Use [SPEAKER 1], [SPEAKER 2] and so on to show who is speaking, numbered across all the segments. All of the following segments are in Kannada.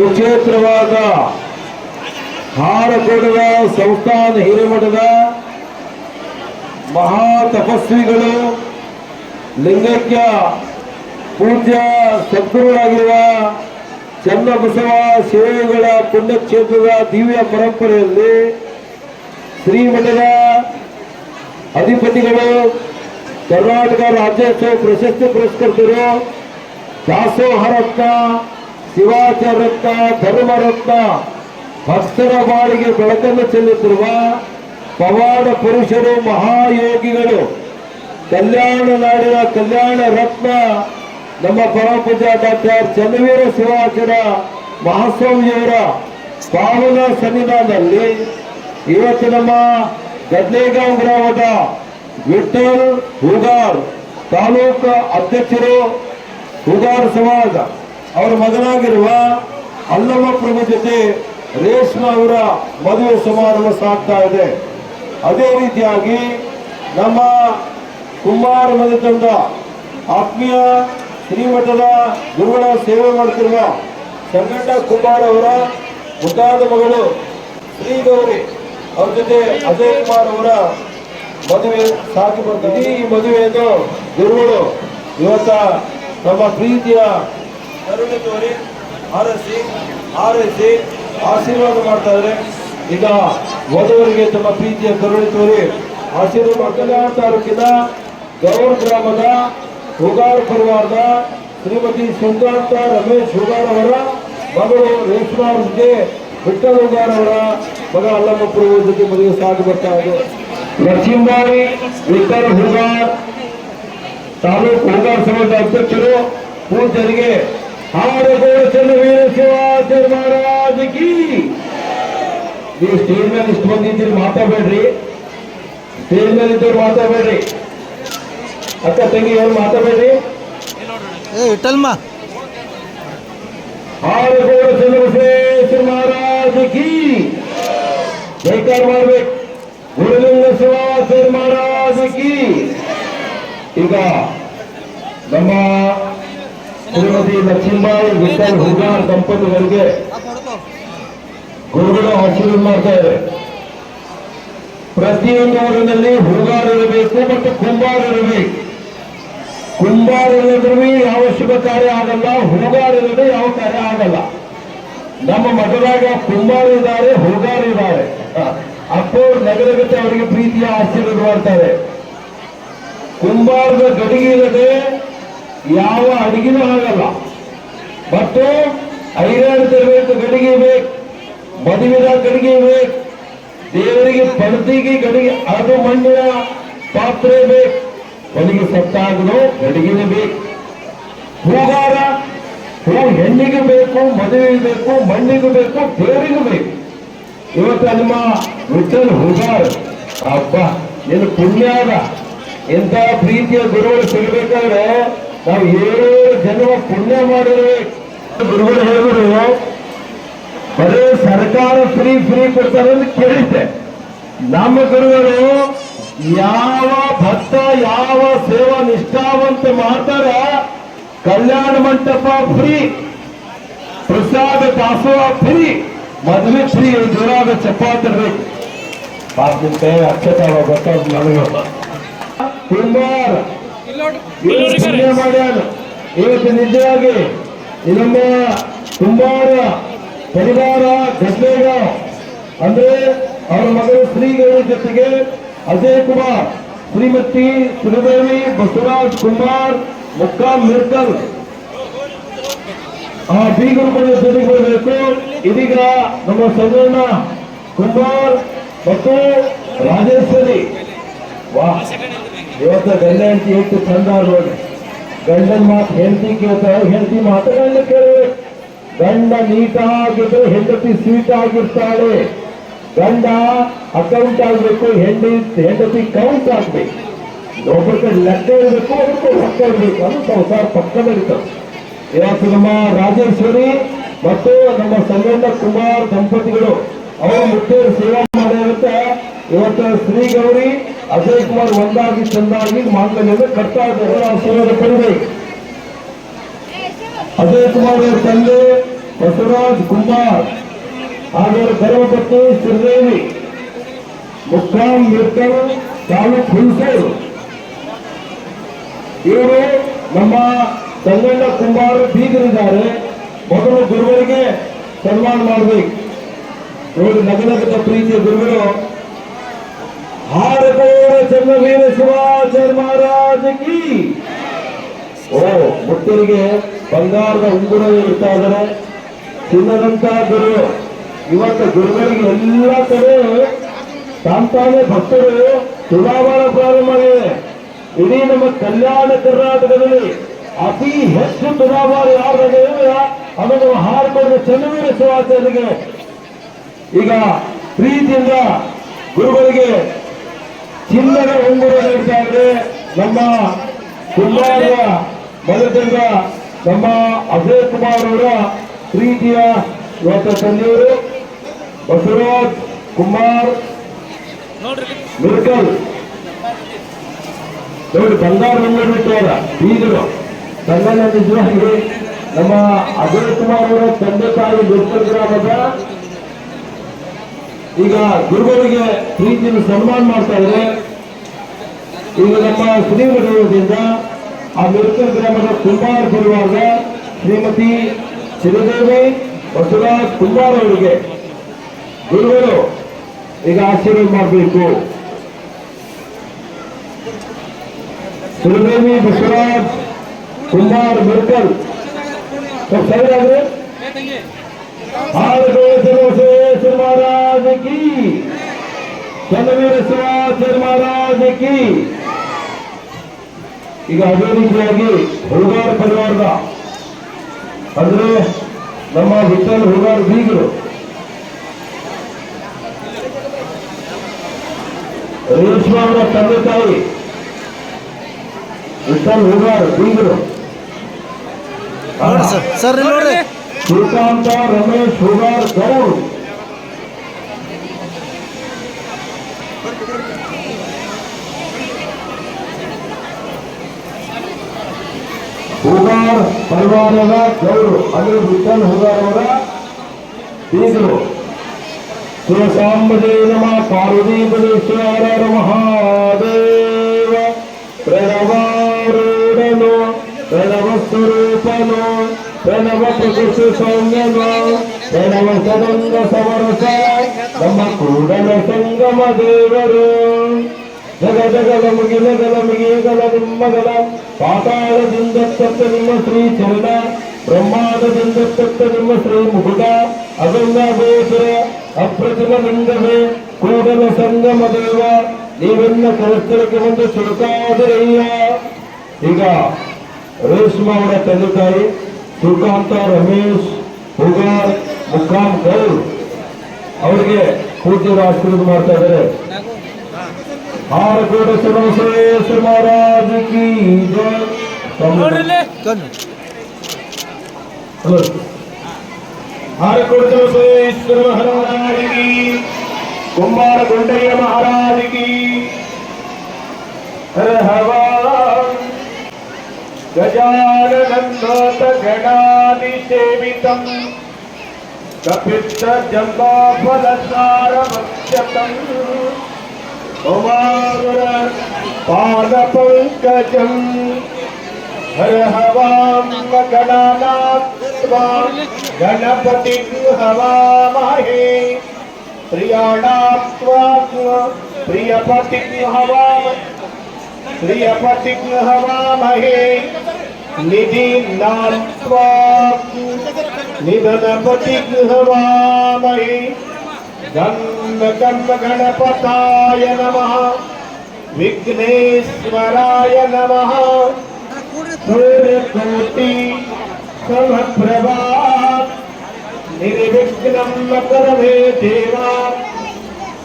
[SPEAKER 1] ಸುಕ್ಷೇತ್ರವಾದ ಹಾರಕೋಟದ ಸಂಸ್ಥಾನ ಹಿರೇಮಠದ ಮಹಾ ತಪಸ್ವಿಗಳು ಲಿಂಗೈಕ್ಯ ಪೂಜ್ಯ ಸದ್ಗುರುಗಳಾಗಿರುವ ಚನ್ನಬಸವ ಶಿವಗಳ ಪುಣ್ಯಕ್ಷೇತ್ರದ ದಿವ್ಯ ಪರಂಪರೆಯಲ್ಲಿ ಶ್ರೀಮಠದ ಅಧಿಪತಿಗಳು ಕರ್ನಾಟಕ ರಾಜ್ಯೋತ್ಸವ ಪ್ರಶಸ್ತಿ ಪುರಸ್ಕೃತರು ದಾಸೋಹ ರತ್ನ ಧರ್ಮರತ್ನ ರತ್ನ ಧರ್ಮ ರತ್ನ ಭಕ್ತರ ಬಾಳಿಗೆ ಬೆಳಕನ್ನು ಚೆಲ್ಲುತ್ತಿರುವ ಪವಾಡ ಪುರುಷರು, ಮಹಾಯೋಗಿಗಳು, ಕಲ್ಯಾಣ ನಾಡಿನ ಕಲ್ಯಾಣ ರತ್ನ, ನಮ್ಮ ಪರಮ ಪೂಜ್ಯ ಡಾಕ್ಟರ್ ಚನ್ನವೀರ ಶಿವಾಚಾರ ಮಹಾಸ್ವಾಮಿಯವರ ಪಾವನ ಸನ್ನಿಧಾನದಲ್ಲಿ ಇವತ್ತು ನಮ್ಮ ಗದ್ಲೇಗಾಂವ್ ಗ್ರಾಮದ ವಿಠಲ್ ಹುಗಾರ್ ತಾಲೂಕು ಅಧ್ಯಕ್ಷರು ಹುಗಾರ್ ಸಮಾಜ. ಅವರ ಮಗನಾಗಿರುವ ಅಲ್ಲಮ್ಮ ಪ್ರಭು ಜೊತೆ ರೇಷ್ಮ ಅವರ ಮದುವೆ ಸಮಾರಂಭ ಸಾಗ್ತಾ ಇದೆ. ಅದೇ ರೀತಿಯಾಗಿ ನಮ್ಮ ಕುಂಬಾರ ಮನೆ ತಂದ ಆತ್ಮೀಯ ಶ್ರೀಮಠದ ಗುರುಗಳ ಸೇವೆ ಮಾಡುತ್ತಿರುವ ಸಂಗಣ್ಣ ಕುಂಬಾರ ಅವರ ಮುಖಾದ ಮಗಳು ಶ್ರೀ ಗೌರಿ ಅವ್ರ ಜೊತೆ ಅಜಯ್ ಕುಮಾರ್ ಅವರ ಮದುವೆ ಸಾಕಿ ಬರ್ತಾರೆ ಈ ಮದುವೆಯನ್ನು ಗುರುಗಳು ಇವತ್ತ ನಮ್ಮ ಪ್ರೀತಿಯ ಕರುಣೆ ತೋರಿ ಹಾರೈಸಿ ಹಾರೈಸಿ ಆಶೀರ್ವಾದ ಮಾಡ್ತಾ ಇದ್ದಾರೆ. ಈಗ ವಧುವರಿಗೆ ತಮ್ಮ ಪ್ರೀತಿಯ ಕರುಣೆ ತೋರಿ ಆಶೀರ್ವಾದ ತಾಲೂಕಿನ ಗೌರ್ ಗ್ರಾಮದ ಹುಗಾರ್ ಪರಿವಾರದ ಶ್ರೀಮತಿ ಸುಂದರಂತ ರಮೇಶ್ ಹುಗಾರ್ ಅವರ ಮಗಳು ರೇಷ್ಮಾ ಅವರಿಗೆ ವಿಠಲ್ ಹುಗಾರ್ ಅವರ ಮಗ ಅಲ್ಲಮ್ಮ ಜೊತೆ ಮದುವೆ ಸಾಗಿ ಬರ್ತಾ ಇದೆ ಲಕ್ಷ್ಮೀಬಾಯಿ ವಿಠಲ್ ಹುಗಾರ್ ತಾಲೂಕು ಹುಗಾರ್ ಸಮಿತಿ ಅಧ್ಯಕ್ಷರು ಪೂಜರಿಗೆ ಹಾರಗೋಡ ವೀರ ಶಿವಾಚಾರ್ಯ ಮಹಾರಾಜಕಿ ನೀವು ಸ್ಟೇಜ್ ಮೇಲೆ ಇಷ್ಟು ಮಂದಿ ಇದ್ದೀರಿ ಮಾತಾಡಬೇಡ್ರಿ ಸ್ಟೇಜ್ ಮೇಲೆ ಇದ್ದವ್ರು ಮಾತಾಡಬೇಡ್ರಿ ಅಕ್ಕ ತಂಗಿ ಅವ್ರು ಮಾತಾಡಬೇಡ್ರಿ
[SPEAKER 2] ಏ ವಿಠಲ್ಮ.
[SPEAKER 1] ಹಾರಗೋಡ ಮಹಾರಾಜ್ ಮಹಾರಾಜಕಿ ಜೈಕಾರ ಮಾಡ್ಬೇಕು. ಗುರುಲಿಂಗ ಶಿವಾಚಾರ್ಯ ಕೀ. ಈಗ ನಮ್ಮ ಶ್ರೀಮತಿ ಲಕ್ಷ್ಮೀಬಾಯಿ ವಿಠಲ್ ಹುಗಾರ್ ದಂಪತಿಗಳಿಗೆ ಗುರುಗಳು ಆಶೀರ್ವಾದ ಮಾಡ್ತಾ ಇದ್ದಾರೆ ಪ್ರತಿಯೊಂದು ಊರಿನಲ್ಲಿ ಹುಡುಗಾರ ಇರಬೇಕು ಮತ್ತು ಕುಂಬಾರ ಇರಬೇಕು. ಕುಂಬಾರ ಇಲ್ಲದ್ರೂ ಯಾವ ಶುಭ ಕಾರ್ಯ ಆಗಲ್ಲ, ಹುಡುಗಾರ ಇಲ್ಲದೆ ಯಾವ ಕಾರ್ಯ ಆಗಲ್ಲ. ನಮ್ಮ ಮಠದಾಗ ಕುಂಬಾರ ಇದ್ದಾರೆ, ಹುಡುಗಾರ ಇದ್ದಾರೆ. ಅಪ್ಪೋರ್ ನಗರಗತೆ ಅವರಿಗೆ ಪ್ರೀತಿಯ ಆಶೀರ್ವಾದ ಮಾಡ್ತಾರೆ. ಕುಂಬಾರದ ಗಡಿಗೆ ಇಲ್ಲದೆ ಯಾವ ಅಡಿಗೆನೂ ಆಗಲ್ಲ. ಮತ್ತು ಐದಾರು ಬೇಕು ಗಡಿಗೆ ಬೇಕು, ಮದುವೆದ ಗಡಿಗೆ ಬೇಕು, ದೇವರಿಗೆ ಪಣತಿಗೆ ಗಡಿಗೆ ಅದು ಮಣ್ಣಿನ ಪಾತ್ರೆ ಬೇಕು. ಕೊನೆಗೆ ಸತ್ತಾಗಲು ಗಡಿಗೆನೇ ಬೇಕು. ಹೂಗಾರ, ಹೂ ಹೆಣ್ಣಿಗೆ ಬೇಕು, ಮದುವೆಗೆ ಬೇಕು, ಮಣ್ಣಿಗೂ ಬೇಕು, ದೇವರಿಗೂ ಬೇಕು. ಇವತ್ತು ನಿಮ್ಮ ವಿಠಲ್ ಹೂಗಾರ ಅಬ್ಬ, ನಿನ್ನ ಪುಣ್ಯಾರ ಅದ ಇಂಥ ಪ್ರೀತಿಯ ಗುರುಗಳು ಸಿಗಬೇಕಾದ್ರೆ ನಾವು ಏಳು ಜನ್ಮ ಪುಣ್ಯ ಮಾಡಿದ್ರೆ ಗುರುಗಳು ಹೇಳಿದ್ರು, ಬರೀ ಸರ್ಕಾರ ಫ್ರೀ ಫ್ರೀ ಕೊಡ್ತಾರೆ ಅಂತ ಕೇಳಿದ್ದೆ. ನಮ್ಮ ಗುರುಗಳು ಯಾವ ಭಕ್ತ, ಯಾವ ಸೇವಾ ನಿಷ್ಠಾವಂತ ಮಾಡ್ತಾರ, ಕಲ್ಯಾಣ ಮಂಟಪ ಫ್ರೀ ಪ್ರಸಾದ ದಾಸೋಹ ಫ್ರೀ ಮದುವೆ ಫ್ರೀ ಜೋರಾದ ಚಪ್ಪಾತಿರ್ಬೇಕು ಪಾಪ ನಿಮ್ ಕೈ ಅಕ್ಷತಾವ ಗೊತ್ತಾಗ ನನಗೆ ಕುಂಬಾರ ಇವತ್ತು ನಿಜವಾಗಿ ನಮ್ಮ ಕುಂಬಾರ ಪರಿವಾರ ಗದ್ಲೆಗಾಂವ್ ಅಂದ್ರೆ ಅವರ ಮಗಳು ಶ್ರೀಗಳ ಜೊತೆಗೆ ಅಜಯ್ ಕುಮಾರ್ ಶ್ರೀಮತಿ ಶ್ರೀದೇವಿ ಬಸವರಾಜ್ ಕುಮಾರ್ ಮುಕ್ಕಾ ಮಿರ್ಕಲ್. ಆ ಬೀಗರು ಕೂಡ ಜೊತೆಗೆ ಬರಬೇಕು. ಇದೀಗ ನಮ್ಮ ಸದನ ಕುಮಾರ್ ಮತ್ತು ರಾಜೇಶ್ವರಿ. ವಾ. ಇವತ್ತು ಗಂಡ ಹೆಂಡತಿ ಎಷ್ಟು ಚಂದ ನೋಡಿ. ಗಂಡನ ಮಾತು ಹೆಂಡತಿ ಕೇಳ್ತಾರೆ, ಹೆಂಡತಿ ಮಾತು ಗಂಡ ಕೇಳಬೇಕು ಗಂಡ ನೀಟಾಗಿದ್ರೆ ಹೆಂಡತಿ ಸ್ವೀಟ್ ಆಗಿರ್ತಾಳೆ ಗಂಡ ಅಕೌಂಟ್ ಆಗಬೇಕು, ಹೆಂಡಿ, ಹೆಂಡತಿ ಕೌಂಟ್ ಆಗ್ಬೇಕು. ಒಬ್ಬರ ಕಡೆ ಲೆಕ್ಕ ಇರಬೇಕು ಒಬ್ಬರ ಪಕ್ಕ ಇರಬೇಕು. ಅದು ಸಂಸಾರ ಪಕ್ಕ ನಡೀತದೆ ಇವತ್ತು ನಮ್ಮ ರಾಜೇಶ್ವರಿ ಮತ್ತು ನಮ್ಮ ಸಂಗಣ್ಣ ಕುಮಾರ್ ದಂಪತಿಗಳು, ಅವರು ಮುಖ್ಯ ಸೇವಾ ಮಾಡಿರುತ್ತೆ ಇವತ್ತು ಶ್ರೀ ಗೌರಿ ಅಜಯ್ ಕುಮಾರ್ ಒಂದಾಗಿ ಚಂದಾಗಿ ಮಾಂಗಲ್ಯದ ಕರ್ತಾ ಇದ್ದಾರೆ. ಆಶೀರ್ವಾದ ಕೊಡಬೇಕು ಅಜಯ್ ಕುಮಾರ್ ಅವರ ತಂದೆ ಬಸವರಾಜ್ ಕುಮಾರ್ ಹಾಗೂ ಧರ್ಮಪತ್ನಿ ಶ್ರೀದೇವಿ ಮುಕ್ಕಾಂ ಮಿರ್ಕಲ್ ತಾಲೂಕ್ ಹುಣಸೂರು. ಇವರು ನಮ್ಮ ಸಂಗಣ್ಣ ಕುಮಾರ್ ಬೀಗರಿದ್ದಾರೆ. ಮೊದಲು ಗುರುಗಳಿಗೆ ಸನ್ಮಾನ ಮಾಡಬೇಕು. ನೋಡಿ ನಗನಗದ ಪ್ರೀತಿಯ ಗುರುಗಳು ಚನ್ನವೀರ ಶಿವಾಚಾರ್ಯ ಮಹಾರಾಜ ಕಿ. ಓ, ಭಕ್ತರಿಗೆ ಬಂಗಾರದ ಉಂಗುರ ಇಡ್ತಾ ಇದ್ದಾರೆ. ಚಿನ್ನದಂತ ಗುರು. ಇವತ್ತು ಗುರುಗಳಿಗೆ ಎಲ್ಲ ಕಡೆ ತಾಂತಾನೆ ಭಕ್ತರು ತುಲಾಭಾರ ಪ್ರಾರಂಭ ಮಾಡಿದೆ ಇಡೀ ನಮ್ಮ ಕಲ್ಯಾಣ ಕರ್ನಾಟಕದಲ್ಲಿ ಅತಿ ಹೆಚ್ಚು ಚುನಾವಣೆ ಯಾರಿಗೆ ಅದನ್ನು ಹಾಡ್ಕೊಂಡು ಚನ್ನವೀರ ಶಿವಾಚಾರ್ಯರಿಗೆ. ಈಗ ಪ್ರೀತಿಯಿಂದ ಗುರುಗಳಿಗೆ ಚಿನ್ನದ ಉಂಗುರ ನೀಡ್ತಾ ಇದ್ರೆ ನಮ್ಮ ಕುಮಾರ ಮಲದಿಂದ ನಮ್ಮ ಅಜಯ್ ಕುಮಾರ್ ಅವರ ಪ್ರೀತಿಯ ಇವತ್ತು ತಂದೆಯವರು ಬಸವರಾಜ್ ಕುಮಾರ್ ಮಿರ್ಕಲ್. ನೋಡಿ, ಬಂಗಾರ ಉಂಗುರ ಬಿಟ್ಟವರ ಬೀಗರು. ತಂಗನ ನಿಜವಾಗಿ ನಮ್ಮ ಅಜಯ್ ಕುಮಾರ್ ಅವರ ತಂದೆ ತಾಯಿ ಮಿರ್ಕಲ್ ಗ್ರಾಮದ ಈಗ ಗುರುಗಳಿಗೆ ಪ್ರೀತಿಯನ್ನು ಸನ್ಮಾನ ಮಾಡ್ತಾ ಇದ್ದಾರೆ ಈಗ ನಮ್ಮ ಶ್ರೀಮಠದಿಂದ ಆ ಮಿರುಕಲ್ ಗ್ರಾಮದ ಕುಂಬಾರ ಪರಿವಾರದ ಶ್ರೀಮತಿ ಶ್ರೀದೇವಿ ಬಸವರಾಜ್ ಕುಂಬಾರ ಅವರಿಗೆ ಗುರುಗಳು ಈಗ ಆಶೀರ್ವಾದ ಮಾಡಬೇಕು ಶ್ರೀದೇವಿ ಬಸವರಾಜ್ ಕುಂಬಾರ್ ಮಿರುಕಲ್ ಸ್ವಲ್ಪ ಸರಿ ಆದ್ರೆ ಚಂದ್ರವೀರ महाराज की ಚಂದ್ರವೀರ ಶಿವಾಚಾರ್ಯ ಮಹಾರಾಜ ಕಿ ಈಗ ಅದೇ ರೀತಿಯಾಗಿ ಹುಡುಗಾರ ಪರಿವಾರದ ಅಂದ್ರೆ ನಮ್ಮ ವಿಠಲ್ ಹುಡುಗಾರ ಬೀಗರು ರೇಷ್ಮಾ ಅವರ ತಂದೆ ತಾಯಿ ವಿಠಲ್ ಹುಡುಗಾರ್ ಬೀಗರು
[SPEAKER 2] ನೋಡ್ರಿ ಸರ್ ಸರ್ ಇಲ್ಲಿ ನೋಡ್ರಿ
[SPEAKER 1] ಶ್ರೀಕಾಂತ ರಮೇಶ್ ಹುಗಾರ್ ಗೌಡ್ ಹುಗಾರ್ ಪರಿವಾರದ ಗೌಡ್ರು ಅಂದ್ರೆ ವಿಠಲ್ ಹುಗಾರ್ ಅವರ ಬೀಗರು ಶಿವಸಾಂಬದೇ ನಮ ಪಾರ್ವತೀಪದೇಶ್ವರ ಮಹಾದೇವ ಪ್ರಣವಾರೂಢನು ಪ್ರಣವ ಸ್ವರೂಪನು ಪ್ರಣವ ಪ್ರಕೃತಿ ಸೌಮ್ಯನು ಪ್ರಣವ ಸದಂಗ ಸಮರಸ ನಮ್ಮ ಕೂಡಲ ಸಂಗಮ ದೇವರು ಜಗ ಜಗದ ಮುಗಿಲ ಗಲ ಮಿಗಿಗಲ ನಿಮ್ಮಗಲ ಪಾತಾಳದಿಂದ ತಪ್ಪ ನಿಮ್ಮ ಶ್ರೀ ಚರಣ ಬ್ರಹ್ಮಾಂಡದಿಂದ ತಪ್ಪ ನಿಮ್ಮ ಶ್ರೀ ಮುಗುಟ ಅಗಂಗಾಬೇಶ್ವರ ಅಪ್ರತಿಮ ಲಿಂಗವೇ ಕೂಡಲ ಸಂಗಮ ದೇವ ನೀವೆಲ್ಲ ಕಳಸ್ಥಳಕ್ಕೆ ಒಂದು ಚುರುಕಾದರಯ್ಯ ಈಗ ರೇಷ್ಮಾ ಅವರ ತಂದೆ ತಾಯಿ ಸುಕಾಂತ ರಮೇಶ್ ಹುಗಾರ್ ಗೌಡ್ ಅವರಿಗೆ ಪೂಜ್ಯರು ಆಶೀರ್ವಾದ ಮಾಡ್ತಾ ಇದ್ದಾರೆ ಆರಕೋಟ ಶ್ರೀ ಮಹಾರಾಜ್ ಕಿ ಜೈ
[SPEAKER 2] ಕಣ್ಣು
[SPEAKER 1] ಹಲೋ ಆರಕೋಟ ಶ್ರೀ ಮಹಾರಾಜ್ ಕಿ ಕುಮಾರ ಗುಂಡಯ್ಯ ಮಹಾರಾಜ್ ಕಿ ಹರ ಹವಾ ಗಜಾನಂದೋತ ಗಣಾದಿ ಸೇವಿತಂ ಕಪಿತ್ತ पादपङ्कजं हर हवां गणानां गणपतिं हवामहे प्रियाणां त्वा हवाम हवामहे निधीनां त्वा
[SPEAKER 3] हवामहे गणपताय नमः। विघ्नेश्वराय नमः। सूर्यकोटि समप्रभा निर्विघ्नं करवे देवा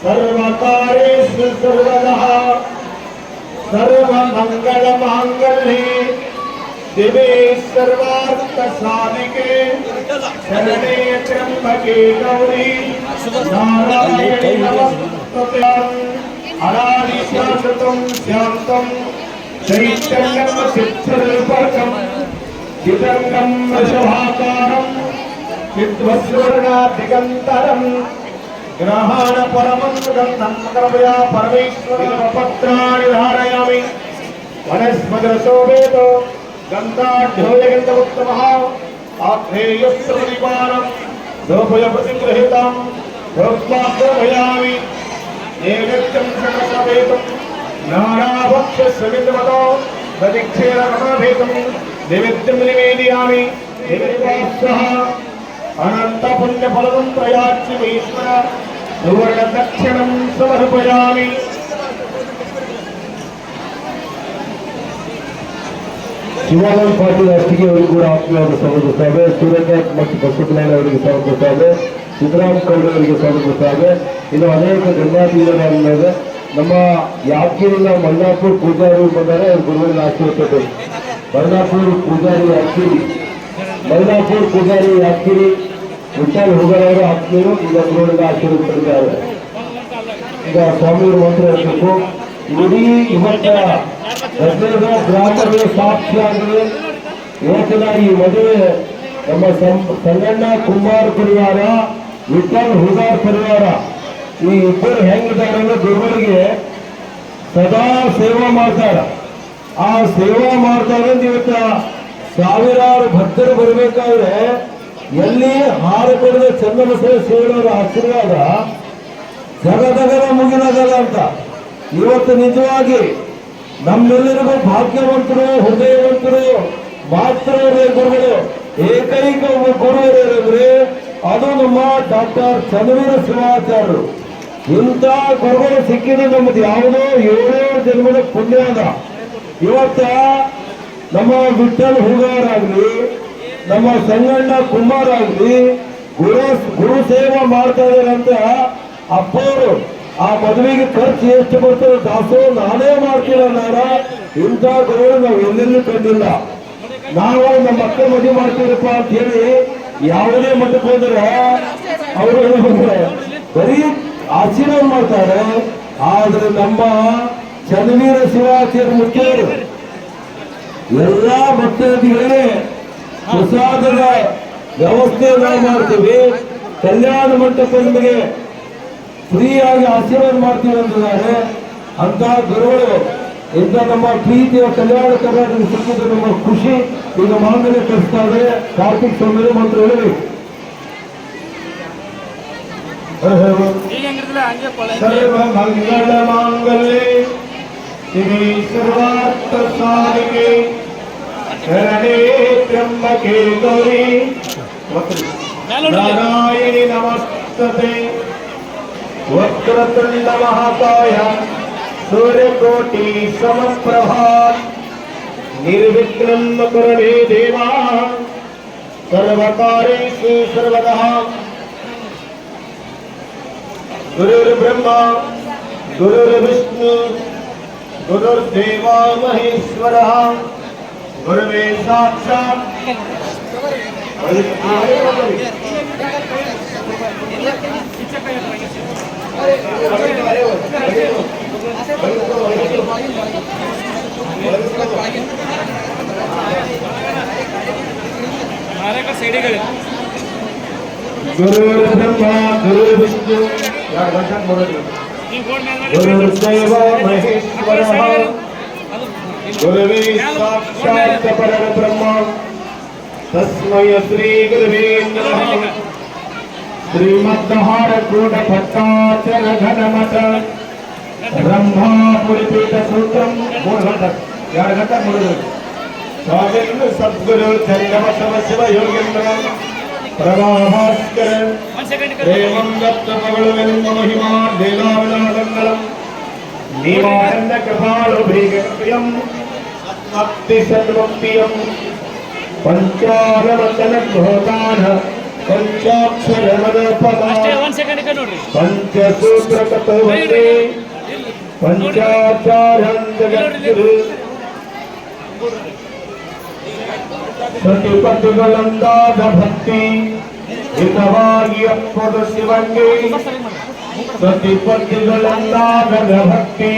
[SPEAKER 3] सर्वकारेषु सर्वदा। सर्वमङ्गलमाङ्गल्ये दिवे सर्वार्थसाधिके शरणे त्र्यम्बके गौरी नारायणे नमस्ते अनादिशाश्वतं शान्तं चैतन्यं चित्तरूपकं चिदङ्गं वृषभाकारं चिद्वस्वर्णादिगन्तरं ग्रहाण परमं गन्धं कृपया परमेश्वरपत्राणि धारयामि గంధాఢ్యోయగంధవత్తమః ఆత్రేయస్య పరివారం లోపయపతిగ్రహితాం భోక్తాభయామి ఏకత్యం సమసవేతం నానాభక్ష సమితమతో ప్రతిక్షేణ రమాభేతం నిమిత్తం నివేదయామి నిమిత్తాస్సహ అనంత పుణ్యఫలం ప్రయాచ్చి ఈశ్వర సువర్ణ దక్షిణం సమర్పయామి
[SPEAKER 1] ಶಿವಾನಂದ ಪಾಟೀಲ್ ಅಷ್ಟಿಗೆ ಅವರಿಗೆ ಕೂಡ ಆತ್ಮೀಯವಾಗಿ ಇದೆ ಸೂರ್ಯಕಾಂತ್ ಮತ್ತು ಬಸವಕಲ್ಯಾಣ ಅವರಿಗೆ ಸಮರ್ಪಿಸ್ತಾರೆ ಸಿದ್ದರಾಮ ಕೌಡ ಅವರಿಗೆ ಇದೆ ಇನ್ನು ಅನೇಕ ಗಂಗಾತೀರರಾಗಿದ್ದಾರೆ ನಮ್ಮ ಯಾದಗಿರಿನ ಮಲ್ಲಾಪುರ್ ಪೂಜಾರಿ ಬಂದರೆ ಗುರುವಿನ ಆಶೀರ್ವಾದ ಮಲ್ಲಾಪುರ್ ಪೂಜಾರಿ ಯಾದಗಿರಿ. ಮಲ್ಲಾಪುರ್ ಪೂಜಾರಿ ಯಾದಗಿರಿ. ವಿಠಲ್ ಹೋಗಲಾರ ಆತ್ಮೀಯರು, ಈಗ ಗುರುವಿನ ಆಶೀರ್ವದಿಸಿದ್ದಾರೆ ಈಗ ಸ್ವಾಮಿಯವರು ಮಾತ್ರ ಹೇಳಬೇಕು ಇಡೀ ಇವತ್ತ ಗದಗ ಗ್ರಾಮದ ಸಾಕ್ಷಿಯಾಗಿ ಇವತ್ತಿನ ಈ ಮದುವೆ ನಮ್ಮ ಸಂಗಣ್ಣ ಕುಮಾರ್ ಪರಿವಾರ, ವಿಠಲ್ ಹುಗಾರ್ ಪರಿವಾರ. ಈ ಇಬ್ಬರು ಹೆಂಗಿದ್ದಾರೆ ಅಂದ್ರೆ ಗುರುಗಳಿಗೆ ಸದಾ ಸೇವಾ ಮಾಡ್ತಾರ. ಆ ಸೇವಾ ಮಾಡ್ತಾರೆ ಇವತ್ತ ಸಾವಿರಾರು ಭಕ್ತರು ಬರಬೇಕಾದ್ರೆ ಎಲ್ಲಿ ಹಾರ ಕೊಡದ ಚನ್ನಬಸವ ಸೇವನವರ ಆಶೀರ್ವಾದ ಜಗದಗರ ಮುಗಿದಗಲ್ಲ ಅಂತ. ಇವತ್ತು ನಿಜವಾಗಿ ನಮ್ಮೆಲ್ಲರಿಗೂ ಭಾಗ್ಯವಂತರು, ಹೃದಯವಂತರು, ಮಾತ್ರ ಗುರುಗಳು ಏಕೈಕ ಒಬ್ಬ ಗುರು ಏನಂದ್ರೆ ಅದು ನಮ್ಮ ಡಾಕ್ಟರ್ ಚಂದ್ರವೀರ ಶಿವಾಚಾರ್ಯರು. ಇಂಥ ಗುರುಗಳು ಸಿಕ್ಕಿದ ನಮ್ಮದು ಯಾವುದೋ ಏಳೇಳು ಜನ್ಮದ ಪುಣ್ಯ ಅದ. ಇವತ್ತ ನಮ್ಮ ವಿಠಲ್ ಹುಡುಗರಾಗ್ಲಿ ನಮ್ಮ ಸಂಗಣ್ಣ ಕುಮಾರ್ ಆಗ್ಲಿ, ಗುರು ಗುರು ಸೇವಾ ಮಾಡ್ತಾ ಇದ್ದಾರೆ ಅಂತ ಅಪ್ಪವರು ಆ ಮದುವೆಗೆ ಖರ್ಚು ಎಷ್ಟು ಬರ್ತದೆ ದಾಸೋ ನಾನೇ ಮಾಡ್ತೀರ ನಾರ ಇಂಥ ಗೌರವ ನಾವು ಎಲ್ಲೆಲ್ಲೂ ಕಂಡಿಲ್ಲ ನಾವು ನಮ್ಮ ಮಕ್ಕಳ ಮದುವೆ ಮಾಡ್ತೀರಪ್ಪ ಅಂತ ಹೇಳಿ ಯಾವುದೇ ಮಠಕ್ಕೆ ಹೋದ್ರೆ ಅವರು ಬರೀ ಆಶೀರ್ವಾದ ಮಾಡ್ತಾರೆ, ಆದ್ರೆ ನಮ್ಮ ಚನ್ನವೀರ ಶಿವಾಚಾರ್ಯ ಮುಖ್ಯರು ಎಲ್ಲಾ ಭಕ್ತಾದಿಗಳಿಗೆ ಪ್ರಸಾದದ ವ್ಯವಸ್ಥೆ ನಾವು ಮಾಡ್ತೀವಿ. ಕಲ್ಯಾಣ ಮಂಟಪ ನಿಮಗೆ ಫ್ರೀಯಾಗಿ ಆಶೀರ್ವಾದ ಮಾಡ್ತೀವಿ ಅಂತಿದ್ದಾರೆ ಅಂತ ಗುರುಗಳು ಇಂಥ ನಮ್ಮ ಪ್ರೀತಿಯ ಕಲ್ಯಾಣ ಕರ್ನಾಟಕ ಸಿಕ್ಕಿದ್ದು ನಮ್ಮ ಖುಷಿ ಈಗ ಮಾಮೂಲಿ ಕಳಿಸ್ತಾ ಇದ್ದಾರೆ ಕಾರ್ತಿಕ್ ಸೌಂದರ್ಯ ಮಂತ್ರ ಹೇಳಿ
[SPEAKER 3] ಸರ್ವಮಂಗಳ ಮಾಂಗಲ್ಯ. ಶ್ರೀ ಸರ್ವಾರ್ಥ ಸಾಧಿಕೆ. ಶರಣೇ ತ್ರ್ಯಂಬಕೆ ಗೌರಿ ನಾರಾಯಣಿ ನಮಸ್ತೆ वक्रतुण्डमहाकाय सूर्यकोटि समप्रभा निर्विघ्नं करणे देवा सर्वकारेषु सर्वदा गुरुर्ब्रह्मा गुरुर्विष्णु गुरुर्देवा महेश्वरः। गुरुवे साक्षात्। गुरुर्ब्रह्मा गुरुर्विष्णु गुरुर्देव महेश्वरः गुरुवे साक्षात् परब्रह्म तस्मै श्री गुरुवे नमः శ్రీమద్హారకూట భట్టాచల ఘనమట బ్రహ్మాపురిపీఠ సూత్రం మూడు గంటలు ఏడు గంటలు మూడు గంటలు సద్గురు చంద్రమ సమశివ యోగేంద్ర ప్రభాభాస్కర దేవం దత్త మగళ వెలుమ మహిమా లీలావిలాసంగళం నీవానంద కృపాలు భీగప్రియం సత్మక్తి సద్భక్తియం పంచారవచన ఘోతాన ಪದ
[SPEAKER 4] ಒಂದ್ ಸೆಕೆಂಡ್ ಈ ಕಡೆ ನೋಡ್ರಿ
[SPEAKER 3] ಪಂಚಸೂತ್ರ ಕಥವಂತೆ ಪಂಚಾಚಾರಂ ಜಗದ್ಗುರು ಸತಿಪತಿಗಳಂದಾದ ಭಕ್ತಿ ಹಿತವಾಗಿ ಅಪ್ಪದ ಶಿವಂಗೆ ಸತಿಪತಿಗಳಂದಾದ ಭಕ್ತಿ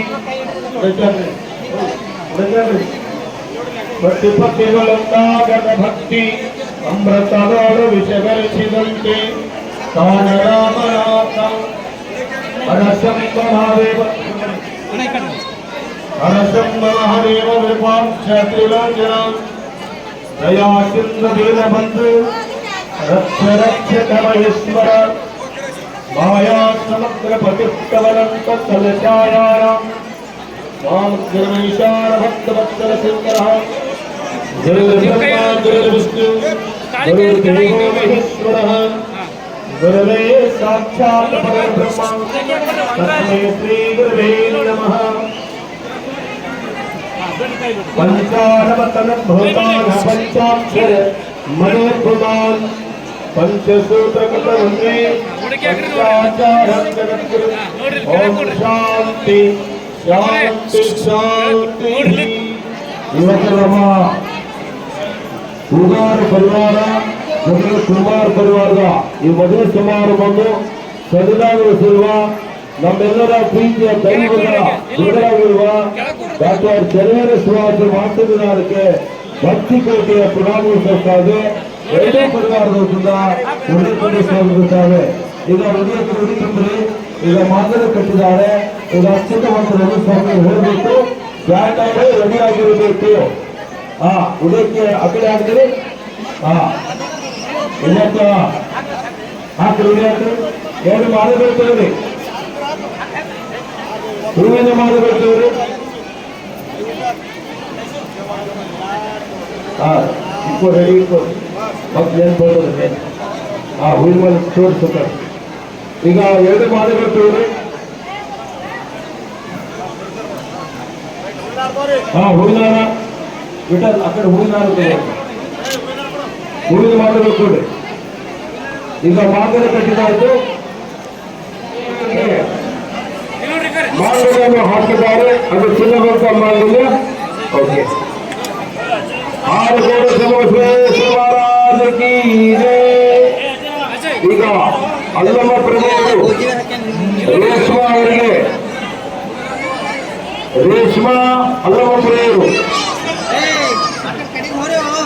[SPEAKER 3] ಸತಿಪತಿಗಳಂದಾದ ಭಕ್ತಿ ಅಮೃತದೋಡು ವಿಷಗರಿಸಿದಂತೆ ತಾನ ರಾಮನಾಥ ಹರಶಂಕರಾದೇವ
[SPEAKER 4] ಅಣ್ಣ ಈ ಕಡೆ
[SPEAKER 3] ಹರಶಂಕರಹರೇವ ವಿಪಾಂಶ ತ್ರಿಲೋಚನ ದಯಾ ಸಿಂಧ ದೀನ ಬಂಧು ರಕ್ಷ ರಕ್ಷಕ ಮಹೇಶ್ವರ ಮಾಯಾ ಸಮಗ್ರ ಪತಿಸ್ತವನಂತ ಕಲಚಾಯಾರ ಮಾಮಗ್ರಮೈಷಾರ ಭಕ್ತ ಭಕ್ತರ ಶಂಕರ ಗುರು ಬ್ರಹ್ಮ ಗುರು ವಿಷ್ಣು గురవే సాక్షాత్ పరబ్రహ్మ తస్మై శ్రీ గురవే నమః పంచారవతన భూతాన పంచాక్షర శాంతి
[SPEAKER 1] శాంతి ನಮ್ಮ ಪರಿವಾರ ಮತ್ತು ಕುಮಾರ್ ಪರಿವಾರದ ಈ ಮದುವೆ ಸಮಾರಂಭವನ್ನು ಸರಿದಾಗಿರುವ ನಮ್ಮೆಲ್ಲರ ಪ್ರೀತಿಯ ದೈವಗಳ ಗುರುಗಳಾಗಿರುವ ಡಾಕ್ಟರ್ ಜನವರ ಸುಹಾಸ ಮಾತನಾಡಕ್ಕೆ ಭಕ್ತಿ ಕೋಟೆಯ ಪ್ರಣಾಮ ಸಲ್ಲಿಸ್ತಾರೆ ಎರಡೂ ಪರಿವಾರದ ವತಿಯಿಂದ ಉಡುಗೊರೆ ಸ್ವಾಗತಿಸುತ್ತಾರೆ ಈಗ ಹೃದಯ ನುಡಿ ತುಂಬಿ ಈಗ ಮಾದರಿ ಕಟ್ಟಿದ್ದಾರೆ. ಈಗ ಅತ್ಯಂತ ಮಂತ್ರವನ್ನು ಸ್ವಾಮಿ ಹೇಳಬೇಕು. ಬ್ಯಾಂಡ್ ರೆಡಿ ಆಗಿರಬೇಕು. ಹಾ ಉದಯಕ್ಕೆ ಅಕಡೆ ಆಗ್ತೀರಿ ಹಾ. ಇವತ್ತ ಹಾಕ್ರಿ ಹಾಕ್ರಿ ಎರಡು ಮಾಡಬೇಕು ಹೂವಿನ ಮಾಡಬೇಕು ಹಾ ಇಕ್ಕೋ ರೆಡಿ ಇಕ್ಕೋ ಮತ್ತೆ ಏನ್ ಬರ್ತದೆ ಹಾ ಹೂವಿನ ಮೇಲೆ ತೋರಿಸ್ತಾರೆ ಈಗ ಎರಡು ಮಾಡಬೇಕು ಹಾ ಹೂವಿನ ವಿಠಲ್ ಆ ಕಡೆ ಹೂವಿನ. ಹೂವಿನ ಮಾಡಬೇಕು ಕೂಡ. ಈಗ ಮಾರ್ಗದ ಕಟ್ಟಿದ್ದಾಯ್ತು ಮಾರ್ಗವನ್ನು ಹಾಕಿದ್ದಾರೆ. ಅದು ಚಿನ್ನವಂತ ಮಾಂಗಲ್ಯ ಓಕೆ. ಆರು ಕೋಟಿ ಸಮಸ್ಯೆ. ಈಗ ಅಲ್ಲಮ್ಮ ಪ್ರಭುಗಳು ರೇಷ್ಮಾ ಅವರಿಗೆ. ರೇಷ್ಮಾ ಅಲ್ಲಮ್ಮ ಪ್ರಿಯರು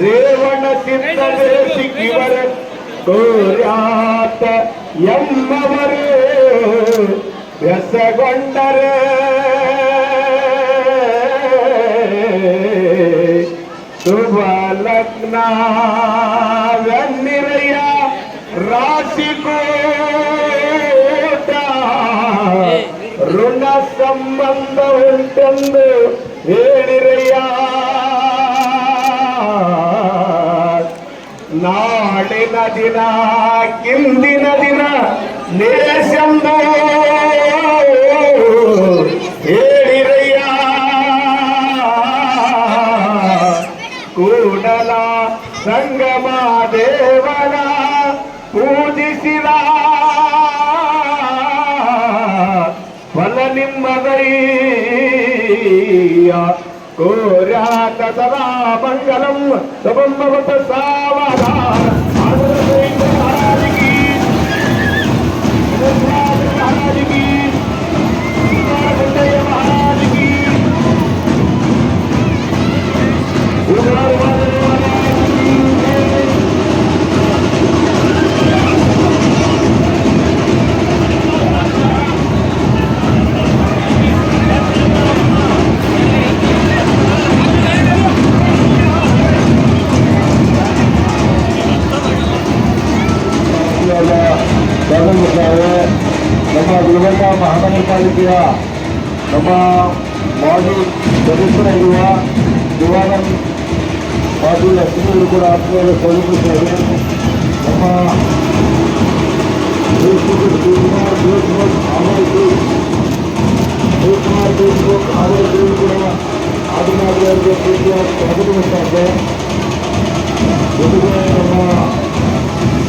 [SPEAKER 3] ರೇವಣ ಸಿಕ್ಕಿವರ ಕೋರ್ಯಾತ ಎಂಬವರೇ ವ್ಯಸಗೊಂಡರೆ. ಶುಭ ಲಗ್ನ ವೆನ್ನಿರಯ್ಯ ರಾಶಿ ಕೂಟ ಋಣ ಸಂಬಂಧ ಉಂಟೆಂದು ಹೇಳಿರಯ್ಯ ನಾಡಿನ ದಿನ ಕಿಂದಿನ ದಿನ ನೇಸೆಂದು ಹೇಳಿರಯ್ಯ ಕೂಡಲ ಸಂಗಮ ಫಲ ನಿಮ್ಮದೈ ಕೋರ್ಯಾತ ಸದಾ ಮಂಗಲಂ ಶುಭಂಭವತ ಸಾವಧಾನ
[SPEAKER 1] ಪ್ರಾರಂಭಿಸಿದ್ದಾರೆ ನಮ್ಮ ಗುಲ್ಬರ್ಗ ಮಹಾನಗರ ಪಾಲಿಕೆಯ ನಮ್ಮ ಮಾಜಿ ಸದಸ್ಯರಾಗಿರುವ ದಿವಾನಂದ್ ಮಾಜಿ ಲಕ್ಷ್ಮೀರು ಕೂಡ ಆತ್ಮೀಯರು ಸಲ್ಲಿಸುತ್ತಾರೆ ನಮ್ಮ ದೇಶದ ಶಿವಕುಮಾರ್ ದೇಶಮುಖ್ ಆಡಳಿತ ಶಿವಕುಮಾರ್ ದೇಶಮುಖ್ ಆಡಳಿತ ಕೂಡ ಆದಿನಾಡಿಯವರಿಗೆ ಪ್ರೀತಿಯ ಸ್ವಾಗತಿಸುತ್ತಾರೆ ಜೊತೆಗೆ ನಮ್ಮ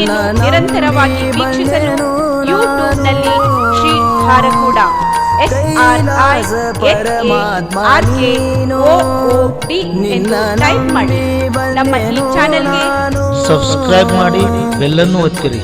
[SPEAKER 2] ನಿನ್ನ
[SPEAKER 5] ನಿರಂತರವಾಗಿ ವೀಕ್ಷಿಸಲು ಯೂಟ್ಯೂಬ್ನಲ್ಲಿ. Shri Harakuda S R I S A
[SPEAKER 2] ಪರಮಾತ್ಮ
[SPEAKER 5] R
[SPEAKER 2] K
[SPEAKER 5] O O T ಎಂದು ಟೈಪ್ ಮಾಡಿ ನಮ್ಮ ಈ ಚಾನೆಲ್ಗೆ
[SPEAKER 6] ಸಬ್ಸ್ಕ್ರೈಬ್ ಮಾಡಿ, ಬೆಲ್ಲನ್ನು ಒತ್ತಿರಿ